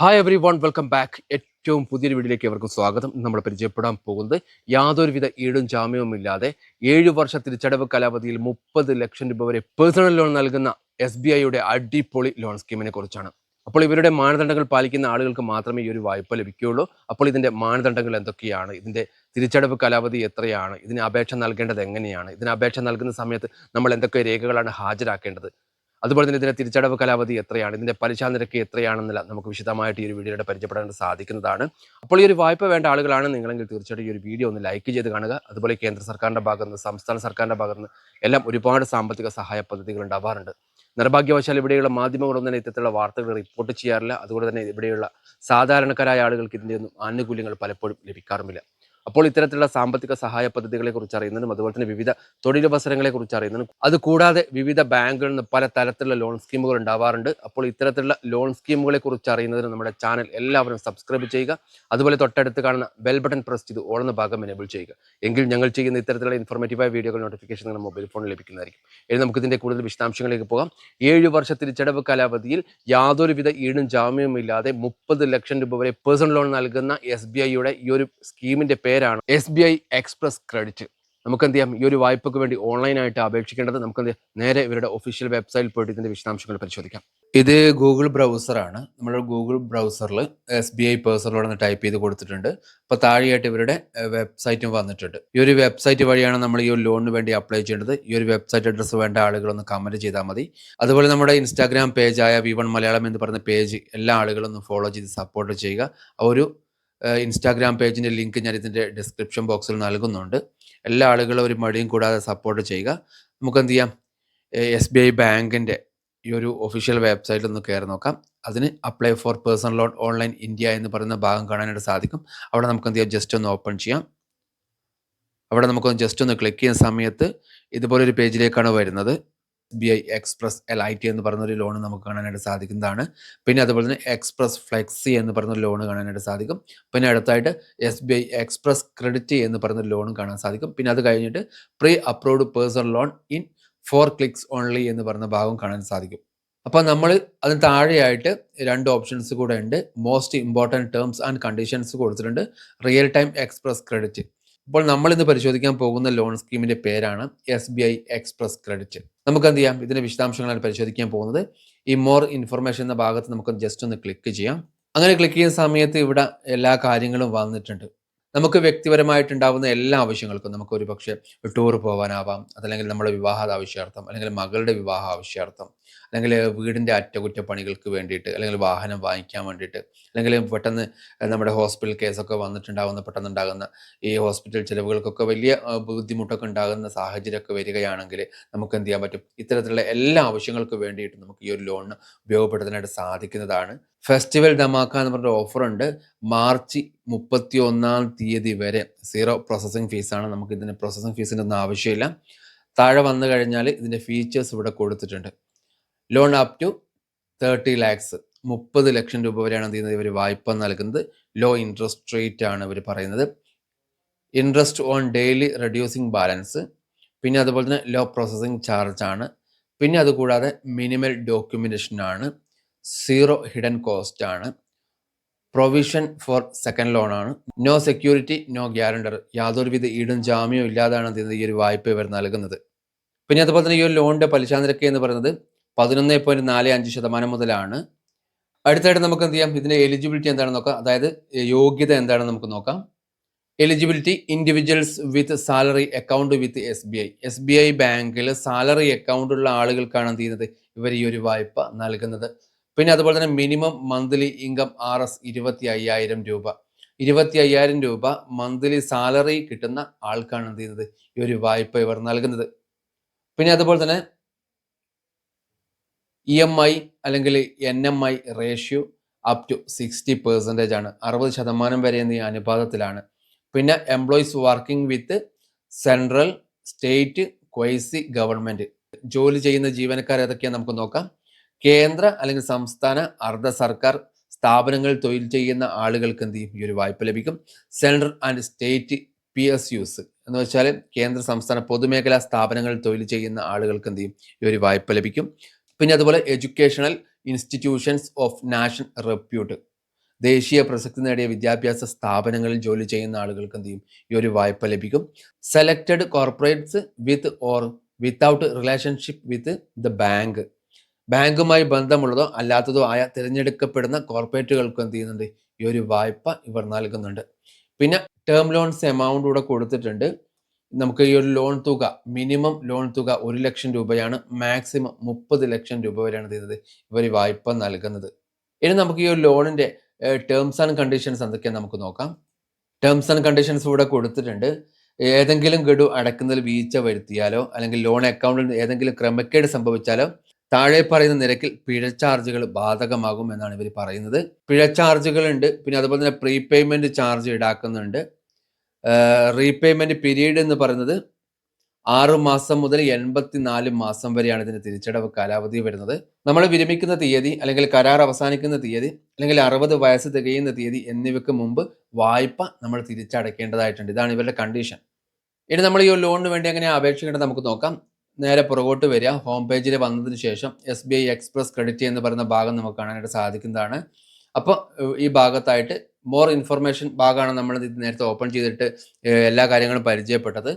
Hi everyone welcome back ഏറ്റവും പുതിയൊരു വീഡിയോയിലേക്ക് എവർക്കും സ്വാഗതം. നമ്മൾ പരിചയപ്പെടാൻ പോകുന്നത് യാതൊരുവിധ ഈടും ജാമ്യവും ഇല്ലാതെ ഏഴു വർഷ തിരിച്ചടവ് കാലാവധിയിൽ മുപ്പത് ലക്ഷം രൂപ വരെ പേഴ്സണൽ ലോൺ നൽകുന്ന എസ് ബി ഐയുടെ അടിപൊളി ലോൺ സ്കീമിനെ കുറിച്ചാണ്. അപ്പോൾ ഇവരുടെ മാനദണ്ഡങ്ങൾ പാലിക്കുന്ന ആളുകൾക്ക് മാത്രമേ ഈ ഒരു വായ്പ ലഭിക്കുകയുള്ളൂ. അപ്പോൾ ഇതിന്റെ മാനദണ്ഡങ്ങൾ എന്തൊക്കെയാണ്? ഇതിന്റെ തിരിച്ചടവ് കാലാവധി എത്രയാണ്? ഇതിന് അപേക്ഷ നൽകേണ്ടത് എങ്ങനെയാണ്? ഇതിന് അപേക്ഷ നൽകുന്ന സമയത്ത് നമ്മൾ എന്തൊക്കെ രേഖകളാണ് ഹാജരാക്കേണ്ടത്? അതുപോലെ തന്നെ ഇതിന്റെ തിരിച്ചടവ് കാലാവധി എത്രയാണ്? ഇതിന്റെ പലിശ നിരക്ക് എത്രയാണെന്നില്ല നമുക്ക് വിശദമായിട്ട് ഈ ഒരു വീഡിയോയുടെ പരിചയപ്പെടാൻ സാധിക്കുന്നതാണ്. അപ്പോൾ ഈ ഒരു വായ്പ വേണ്ട ആളുകളാണ് നിങ്ങളെങ്കിൽ തീർച്ചയായിട്ടും ഈ ഒരു വീഡിയോ ഒന്ന് ലൈക്ക് ചെയ്ത് കാണുക. അതുപോലെ കേന്ദ്ര സർക്കാരിന്റെ ഭാഗത്ത് നിന്ന് സംസ്ഥാന സർക്കാരിന്റെ ഭാഗത്ത് നിന്ന് എല്ലാം ഒരുപാട് സാമ്പത്തിക സഹായ പദ്ധതികൾ ഉണ്ടാവാറുണ്ട്. നിർഭാഗ്യവശാൽ ഇവിടെയുള്ള മാധ്യമങ്ങളൊന്നും തന്നെ ഇത്തരത്തിലുള്ള വാർത്തകൾ റിപ്പോർട്ട് ചെയ്യാറില്ല. അതുകൊണ്ട് തന്നെ ഇവിടെയുള്ള സാധാരണക്കാരായ ആളുകൾക്ക് ഇതിന്റെ ഒന്നും ആനുകൂല്യങ്ങൾ പലപ്പോഴും ലഭിക്കാറുമില്ല. അപ്പോൾ ഇത്തരത്തിലുള്ള സാമ്പത്തിക സഹായ പദ്ധതികളെ കുറിച്ച് അറിയുന്നതിനും അതുപോലെ തന്നെ വിവിധ തൊഴിലവസരങ്ങളെ കുറിച്ച് അറിയുന്നതിനും അത് കൂടാതെ വിവിധ ബാങ്കുകളിൽ നിന്ന് പല തരത്തിലുള്ള ലോൺ സ്കീമുകൾ ഉണ്ടാവാറുണ്ട്. അപ്പോൾ ഇത്തരത്തിലുള്ള ലോൺ സ്കീമുകളെ കുറിച്ച് അറിയുന്നതിന് നമ്മുടെ ചാനൽ എല്ലാവരും സബ്സ്ക്രൈബ് ചെയ്യുക. അതുപോലെ തൊട്ടടുത്ത് കാണുന്ന ബെൽ ബട്ടൺ പ്രസ് ചെയ്ത് ഓളുന്ന ഭാഗം എനേബിൾ ചെയ്യുക. എങ്കിൽ ഞങ്ങൾ ചെയ്യുന്ന ഇത്തരത്തിലുള്ള ഇൻഫോർമേറ്റീവായ വീഡിയോകൾ നോട്ടിഫിക്കേഷൻ നിങ്ങളുടെ മൊബൈൽ ഫോണിൽ ലഭിക്കുന്നതായിരിക്കും. ഇനി നമുക്ക് ഇതിന്റെ കൂടുതൽ വിശദാംശങ്ങളിലേക്ക് പോകാം. ഏഴ് വർഷ തിരിച്ചടവ് കാലാവധിയിൽ യാതൊരുവിധ ഈടും ജാമ്യവും ഇല്ലാതെ മുപ്പത് ലക്ഷം രൂപ വരെ പേഴ്സണൽ ലോൺ നൽകുന്ന എസ് ബി ഐയുടെ ഈ ഒരു സ്കീമിന്റെ പേരാണ് S B I express credit. നമുക്ക് എന്ത് ചെയ്യാം ഈ ഒരു വായ്പക്ക് വേണ്ടി ഓൺലൈനായിട്ട് അപേക്ഷിക്കേണ്ടത് നമുക്ക് എന്ത് നേരെ ഇവരുടെ ഒഫീഷ്യൽ വെബ്സൈറ്റിൽ പോയിട്ട് ഇതിന്റെ വിശദാംശങ്ങൾ പരിശോധിക്കാം. ഇത് ഗൂഗിൾ ബ്രൗസറാണ്. നമ്മുടെ ഗൂഗിൾ ബ്രൗസറിൽ എസ് ബി ഐ പേഴ്സണലോട് ടൈപ്പ് ചെയ്ത് കൊടുത്തിട്ടുണ്ട്. അപ്പോൾ താഴെയായിട്ട് ഇവരുടെ വെബ്സൈറ്റും വന്നിട്ടുണ്ട്. ഈ ഒരു വെബ്സൈറ്റ് വഴിയാണ് നമ്മൾ ഈ ഒരു ലോണിന് വേണ്ടി അപ്ലൈ ചെയ്യേണ്ടത്. ഈ ഒരു വെബ്സൈറ്റ് അഡ്രസ്സ് വേണ്ട ആളുകളൊന്ന് കമന്റ് ചെയ്താൽ മതി. അതുപോലെ നമ്മുടെ ഇൻസ്റ്റാഗ്രാം പേജായ വി വൺ മലയാളം എന്ന് പറയുന്ന പേജ് എല്ലാ ആളുകളും ഒന്ന് ഫോളോ ചെയ്ത് സപ്പോർട്ട് ചെയ്യുക. ഒരു ഇൻസ്റ്റാഗ്രാം പേജിന്റെ ലിങ്ക് ഞാൻ ഇതിന്റെ ഡിസ്ക്രിപ്ഷൻ ബോക്സിൽ നൽകുന്നുണ്ട്. എല്ലാ ആളുകളും ഒരു മടിയും കൂടാതെ സപ്പോർട്ട് ചെയ്യുക. നമുക്ക് എന്ത് ചെയ്യാം? എസ് ബി ഐ ബാങ്കിന്റെ ഈ ഒരു ഒഫീഷ്യൽ വെബ്സൈറ്റിൽ ഒന്ന് കയറി നോക്കാം. അതിന് apply for personal loan online India എന്ന് പറയുന്ന ഭാഗം കാണാനായിട്ട് സാധിക്കും. അവിടെ നമുക്ക് എന്ത് ചെയ്യാം? ജസ്റ്റ് ഒന്ന് ഓപ്പൺ ചെയ്യാം. അവിടെ നമുക്കൊന്ന് ജസ്റ്റ് ഒന്ന് ക്ലിക്ക് ചെയ്യുന്ന സമയത്ത് ഇതുപോലൊരു പേജിലേക്കാണ് വരുന്നത്. B I express L I T എന്ന് പറയുന്ന ഒരു ലോൺ നമുക്ക് കാണാനായിട്ട് സാധിക്കുന്നതാണ്. പിന്നെ അതുപോലെ തന്നെ എക്സ്പ്രസ് ഫ്ലെക്സി എന്ന് പറയുന്ന ലോൺ കാണാനായിട്ട് സാധിക്കും. പിന്നെ അടുത്തായിട്ട് S B I express credit എന്ന് പറയുന്ന ലോൺ കാണാൻ സാധിക്കും. പിന്നെ അത് കഴിഞ്ഞിട്ട് pre approved personal loan in four clicks only എന്ന് പറയുന്ന ഭാഗം കാണാൻ സാധിക്കും. അപ്പോൾ നമ്മൾ അതിന് താഴെയായിട്ട് രണ്ട് ഓപ്ഷൻസ് കൂടെ ഉണ്ട്. Most important terms and conditions കൊടുത്തിട്ടുണ്ട്. റിയൽ ടൈം എക്സ്പ്രസ് ക്രെഡിറ്റ് ഇപ്പോൾ നമ്മൾ ഇന്ന് പരിശോധിക്കാൻ പോകുന്ന ലോൺ സ്കീമിന്റെ പേരാണ് S B I express credit നമുക്ക് എന്ത് ചെയ്യാം? ഇതിന്റെ വിശദാംശങ്ങളാണ് പരിശോധിക്കാൻ പോകുന്നത്. ഈ മോർ ഇൻഫർമേഷൻ എന്ന ഭാഗത്ത് നമുക്ക് ജസ്റ്റ് ഒന്ന് ക്ലിക്ക് ചെയ്യാം. അങ്ങനെ ക്ലിക്ക് ചെയ്യുന്ന സമയത്ത് ഇവിടെ എല്ലാ കാര്യങ്ങളും വന്നിട്ടുണ്ട്. നമുക്ക് വ്യക്തിപരമായിട്ടുണ്ടാവുന്ന എല്ലാ ആവശ്യങ്ങൾക്കും നമുക്ക് ഒരു പക്ഷേ ടൂർ പോകാനാവാം അതല്ലെങ്കിൽ നമ്മുടെ വിവാഹ ആവശ്യാർത്ഥം അല്ലെങ്കിൽ മകളുടെ വിവാഹ ആവശ്യാർത്ഥം അല്ലെങ്കിൽ വീടിന്റെ അറ്റകുറ്റപ്പണികൾക്ക് വേണ്ടിയിട്ട് അല്ലെങ്കിൽ വാഹനം വാങ്ങിക്കാൻ വേണ്ടിയിട്ട് അല്ലെങ്കിൽ പെട്ടെന്ന് നമ്മുടെ ഹോസ്പിറ്റൽ കേസൊക്കെ വന്നിട്ടുണ്ടാകുന്ന പെട്ടെന്ന് ഉണ്ടാകുന്ന ഈ ഹോസ്പിറ്റൽ ചിലവുകൾക്കൊക്കെ വലിയ ബുദ്ധിമുട്ടൊക്കെ ഉണ്ടാകുന്ന സാഹചര്യമൊക്കെ വരികയാണെങ്കിൽ നമുക്ക് എന്ത് ചെയ്യാൻ പറ്റും? ഇത്തരത്തിലുള്ള എല്ലാ ആവശ്യങ്ങൾക്ക് വേണ്ടിയിട്ട് നമുക്ക് ഈ ഒരു ലോണിന് ഉപയോഗപ്പെടുത്താനായിട്ട് സാധിക്കുന്നതാണ്. ഫെസ്റ്റിവൽ ധമാക്ക എന്ന് പറഞ്ഞ ഓഫർ ഉണ്ട് മാർച്ച് മുപ്പത്തി ഒന്നാം തീയതി വരെ സീറോ പ്രോസസ്സിംഗ് ഫീസാണ്. നമുക്ക് ഇതിന് പ്രോസസ്സിംഗ് ഫീസിന്റെ ഒന്നും ആവശ്യമില്ല. താഴെ വന്നു കഴിഞ്ഞാൽ ഇതിന്റെ ഫീച്ചേഴ്സ് ഇവിടെ കൊടുത്തിട്ടുണ്ട്. Loan up to thirty lakhs മുപ്പത് ലക്ഷം രൂപ വരെയാണ് എന്ത് ചെയ്യുന്നത്? ഇവർ വായ്പ നൽകുന്നത്. ലോ ഇൻട്രസ്റ്റ് റേറ്റ് ആണ് ഇവർ പറയുന്നത്. Interest on daily reducing balance പിന്നെ അതുപോലെ തന്നെ ലോ പ്രോസസ്സിംഗ് ചാർജ് ആണ്. പിന്നെ അതുകൂടാതെ മിനിമൽ ഡോക്യുമെന്റേഷൻ ആണ്. സീറോ ഹിഡൻ കോസ്റ്റ് ആണ്. പ്രൊവിഷൻ ഫോർ സെക്കൻഡ് ലോൺ ആണ്. നോ സെക്യൂരിറ്റി നോ ഗ്യാരണ്ടർ യാതൊരുവിധ ഈടും ജാമ്യവും ഇല്ലാതാണ് ഈ ഒരു വായ്പ ഇവർ നൽകുന്നത്. പിന്നെ അതുപോലെ തന്നെ ഈ ഒരു ലോണിന്റെ പലിശ നിരക്ക് എന്ന് പറയുന്നത് പതിനൊന്ന് പോയിന്റ് നാല് അഞ്ച് ശതമാനം മുതലാണ്. അടുത്തായിട്ട് നമുക്ക് എന്ത് ചെയ്യാം? ഇതിന്റെ എലിജിബിലിറ്റി എന്താണെന്ന് നോക്കാം? അതായത് യോഗ്യത എന്താണെന്ന് നമുക്ക് നോക്കാം. Eligibility individuals with salary account with S B I S B I ബാങ്കിൽ സാലറി അക്കൗണ്ട് ഉള്ള ആളുകൾക്കാണ് എന്ത് ചെയ്യുന്നത്? ഇവർ ഈ ഒരു വായ്പ നൽകുന്നത്. പിന്നെ അതുപോലെ തന്നെ minimum monthly income R S ഇരുപത്തി അയ്യായിരം രൂപ. ഇരുപത്തി അയ്യായിരം രൂപ മന്ത്ലി സാലറി കിട്ടുന്ന ആൾക്കാണ് എന്ത് ചെയ്യുന്നത്? ഈ ഒരു വായ്പ ഇവർ നൽകുന്നത്. പിന്നെ അതുപോലെ തന്നെ ഇ എം ഐ അല്ലെങ്കിൽ N M I ratio up to sixty percentage ആണ്. അറുപത് ശതമാനം വരെ എന്ന അനുപാതത്തിലാണ്. പിന്നെ employees working with central state quasi government ജോലി ചെയ്യുന്ന ജീവനക്കാർ ഏതൊക്കെയാണ് നമുക്ക് നോക്കാം. കേന്ദ്ര അല്ലെങ്കിൽ സംസ്ഥാന അർദ്ധ സർക്കാർ സ്ഥാപനങ്ങളിൽ തൊഴിൽ ചെയ്യുന്ന ആളുകൾക്ക് എന്ത് ചെയ്യും? ഈ ഒരു വായ്പ ലഭിക്കും. Central and state P S Us എന്ന് വെച്ചാൽ കേന്ദ്ര സംസ്ഥാന പൊതുമേഖലാ സ്ഥാപനങ്ങളിൽ തൊഴിൽ ചെയ്യുന്ന ആളുകൾക്ക് എന്ത് ചെയ്യും? ഈ ഒരു വായ്പ ലഭിക്കും. പിന്നെ അതുപോലെ educational institutions of national repute ദേശീയ പ്രസക്തി നേടിയ വിദ്യാഭ്യാസ സ്ഥാപനങ്ങളിൽ ജോലി ചെയ്യുന്ന ആളുകൾക്ക് എന്ത് ചെയ്യും? ഈ ഒരു വായ്പ ലഭിക്കും. Selected corporates with or without relationship with the bank ബാങ്കുമായി ബന്ധമുള്ളതോ അല്ലാത്തതോ ആയ തിരഞ്ഞെടുക്കപ്പെടുന്ന കോർപ്പറേറ്റുകൾക്ക് എന്ത് ചെയ്യുന്നുണ്ട്? ഈ ഒരു വായ്പ ഇവർ നൽകുന്നുണ്ട്. പിന്നെ ടേം ലോൺസ് എമൗണ്ട് കൂടെ കൊടുത്തിട്ടുണ്ട്. നമുക്ക് ഈ ഒരു ലോൺ തുക മിനിമം ലോൺ തുക ഒരു ലക്ഷം രൂപയാണ്. മാക്സിമം മുപ്പത് ലക്ഷം രൂപ വരെയാണ് ചെയ്തത്. ഇവർ വായ്പ നൽകുന്നത്. ഇനി നമുക്ക് ഈ ഒരു ലോണിന്റെ ടേംസ് ആൻഡ് കണ്ടീഷൻസ് എന്തൊക്കെയാണ് നമുക്ക് നോക്കാം. ടേംസ് ആൻഡ് കണ്ടീഷൻസ് ഇവിടെ കൊടുത്തിട്ടുണ്ട്. ഏതെങ്കിലും ഗഡു അടക്കുന്നതിൽ വീഴ്ച വരുത്തിയാലോ അല്ലെങ്കിൽ ലോൺ അക്കൗണ്ടിൽ ഏതെങ്കിലും ക്രമക്കേട് സംഭവിച്ചാലോ താഴെ പറയുന്ന നിരക്കിൽ പിഴ ചാർജുകൾ ബാധകമാകും എന്നാണ് ഇവർ പറയുന്നത്. പിഴ ചാർജുകൾ ഉണ്ട്. പിന്നെ അതുപോലെ തന്നെ പ്രീപേയ്മെന്റ് ചാർജ് ഈടാക്കുന്നുണ്ട്. റീപേയ്മെന്റ് പീരീഡ് എന്ന് പറയുന്നത് ആറു മാസം മുതൽ എൺപത്തിനാല് മാസം വരെയാണ് ഇതിന് തിരിച്ചടവ് കാലാവധി വരുന്നത്. നമ്മൾ വിരമിക്കുന്ന തീയതി അല്ലെങ്കിൽ കരാർ അവസാനിക്കുന്ന തീയതി അല്ലെങ്കിൽ അറുപത് വയസ്സ് തികയുന്ന തീയതി എന്നിവയ്ക്ക് മുമ്പ് വായ്പ നമ്മൾ തിരിച്ചടയ്ക്കേണ്ടതായിട്ടുണ്ട്. ഇതാണ് ഇവരുടെ കണ്ടീഷൻ ഇനി നമ്മൾ ഈ ലോണിന് വേണ്ടി എങ്ങനെ അപേക്ഷിക്കേണ്ടത് നമുക്ക് നോക്കാം. നേരെ പുറകോട്ട് വരിക. ഹോം പേജിൽ വന്നതിന് ശേഷം S B I express credit എന്ന് പറയുന്ന ഭാഗം നമുക്ക് കാണാനായിട്ട് സാധിക്കുന്നതാണ്. അപ്പോൾ ഈ ഭാഗത്തായിട്ട് മോർ ഇൻഫർമേഷൻ ഭാഗമാണ് നമ്മൾ ഇത് നേരത്തെ ഓപ്പൺ ചെയ്തിട്ട് എല്ലാ കാര്യങ്ങളും പരിചയപ്പെട്ടത്.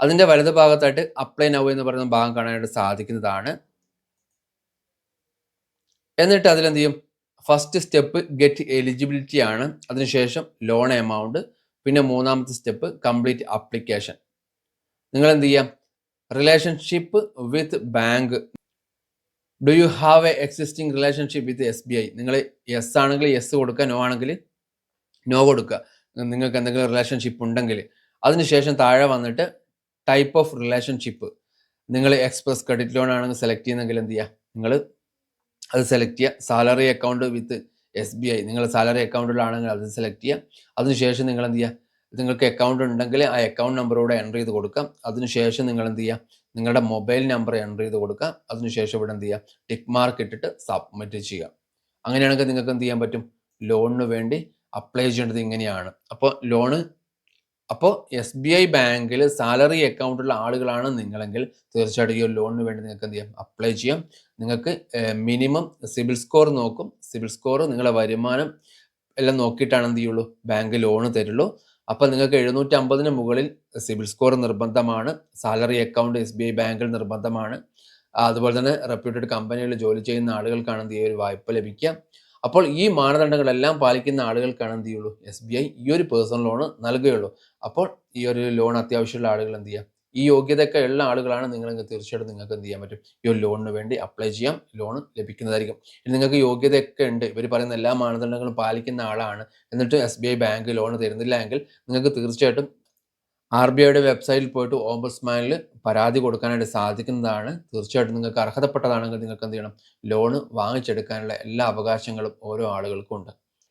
അതിന്റെ വലത് ഭാഗത്തായിട്ട് അപ്ലൈ നൗ എന്ന് പറയുന്ന ഭാഗം കാണാനായിട്ട് സാധിക്കുന്നതാണ്. എന്നിട്ട് അതിലെന്ത് ചെയ്യും? ഫസ്റ്റ് സ്റ്റെപ്പ് ഗെറ്റ് എലിജിബിലിറ്റി ആണ്. അതിനുശേഷം ലോൺ എമൗണ്ട് പിന്നെ മൂന്നാമത്തെ സ്റ്റെപ്പ് കംപ്ലീറ്റ് അപ്ലിക്കേഷൻ നിങ്ങൾ എന്ത് ചെയ്യാം? Relationship with bank do you have a existing relationship with S B I നിങ്ങൾ യെസ് ആണെങ്കിൽ യെസ് കൊടുക്കുക നോ ആണെങ്കിൽ നോ കൊടുക്കുക. നിങ്ങൾക്ക് എന്തെങ്കിലും റിലേഷൻഷിപ്പ് ഉണ്ടെങ്കിൽ. അതിനുശേഷം താഴെ വന്നിട്ട് ടൈപ്പ് ഓഫ് റിലേഷൻഷിപ്പ് നിങ്ങൾ എക്സ്പ്രസ് ക്രെഡിറ്റ് ലോൺ ആണെങ്കിൽ സെലക്ട് ചെയ്യുന്നെങ്കിൽ എന്ത് ചെയ്യുക? നിങ്ങൾ അത് സെലക്ട് ചെയ്യുക. Salary account with S B I നിങ്ങൾ സാലറി അക്കൗണ്ടിലാണെങ്കിൽ അത് സെലക്ട് ചെയ്യുക. അതിനുശേഷം നിങ്ങൾ എന്ത് ചെയ്യുക? നിങ്ങൾക്ക് അക്കൗണ്ട് ഉണ്ടെങ്കിൽ ആ അക്കൗണ്ട് നമ്പറോടെ എന്റർ ചെയ്ത് കൊടുക്കാം അതിനുശേഷം നിങ്ങൾ എന്ത് ചെയ്യുക? നിങ്ങളുടെ മൊബൈൽ നമ്പർ എന്റർ ചെയ്ത് കൊടുക്കുക. അതിനുശേഷം ഇവിടെ എന്ത് ചെയ്യുക? ടിക്ക് മാർക്ക് ഇട്ടിട്ട് സബ്മിറ്റ് ചെയ്യുക. അങ്ങനെയാണെങ്കിൽ നിങ്ങൾക്ക് എന്ത് ചെയ്യാൻ പറ്റും? ലോണിന് വേണ്ടി അപ്ലൈ ചെയ്യേണ്ടത് ഇങ്ങനെയാണ്. അപ്പോൾ ലോണ് അപ്പോൾ എസ് ബി ഐ ബാങ്കിൽ സാലറി അക്കൗണ്ടുള്ള ആളുകളാണ് നിങ്ങളെങ്കിൽ തീർച്ചയായിട്ടും ഈ ലോണിന് വേണ്ടി നിങ്ങൾക്ക് എന്ത് ചെയ്യാം? അപ്ലൈ ചെയ്യാം. നിങ്ങൾക്ക് മിനിമം സിബിൽ സ്കോർ നോക്കും. സിബിൽ സ്കോർ നിങ്ങളുടെ വരുമാനം എല്ലാം നോക്കിയിട്ടാണ് എന്ത് ചെയ്യുള്ളൂ? ബാങ്ക് ലോണ് തരുള്ളൂ. അപ്പോൾ നിങ്ങൾക്ക് എഴുന്നൂറ്റി അമ്പതിന് മുകളിൽ സിബിൽ സ്കോർ നിർബന്ധമാണ്. Salary account S B I ബാങ്കിൽ നിർബന്ധമാണ്. അതുപോലെ തന്നെ റെപ്യൂട്ടഡ് കമ്പനികളിൽ ജോലി ചെയ്യുന്ന ആളുകൾക്കാണ് എന്ത് ചെയ്യുക? ഒരു വായ്പ ലഭിക്കുക. അപ്പോൾ ഈ മാനദണ്ഡങ്ങളെല്ലാം പാലിക്കുന്ന ആളുകൾക്കാണ് എന്ത് ചെയ്യുള്ളൂ? എസ് ബി ഐ ഈ ഒരു പേഴ്സണൽ ലോൺ നൽകുകയുള്ളൂ. അപ്പോൾ ഈ ഒരു ലോൺ അത്യാവശ്യമുള്ള ആളുകൾ എന്ത് ചെയ്യുക ഈ യോഗ്യതയൊക്കെ ഉള്ള ആളുകളാണ് നിങ്ങൾ തീർച്ചയായിട്ടും നിങ്ങൾക്ക് എന്ത് ചെയ്യാൻ പറ്റും? ഈ ഒരു ലോണിന് വേണ്ടി അപ്ലൈ ചെയ്യാം. ലോൺ ലഭിക്കുന്നതായിരിക്കും. നിങ്ങൾക്ക് യോഗ്യതയൊക്കെ ഉണ്ട്. ഇവർ പറയുന്ന എല്ലാ മാനദണ്ഡങ്ങളും പാലിക്കുന്ന ആളാണ്. എന്നിട്ട് S B I bank loan തരുന്നില്ല എങ്കിൽ നിങ്ങൾക്ക് തീർച്ചയായിട്ടും ആർ ബി ഐയുടെ വെബ്സൈറ്റിൽ പോയിട്ട് ഓംബുഡ്സ്മാനിൽ പരാതി കൊടുക്കാനായിട്ട് സാധിക്കുന്നതാണ്. തീർച്ചയായിട്ടും നിങ്ങൾക്ക് അർഹതപ്പെട്ടതാണെങ്കിൽ നിങ്ങൾക്ക് എന്ത് ചെയ്യണം? ലോണ് വാങ്ങിച്ചെടുക്കാനുള്ള എല്ലാ അവകാശങ്ങളും ഓരോ ആളുകൾക്കും ഉണ്ട്.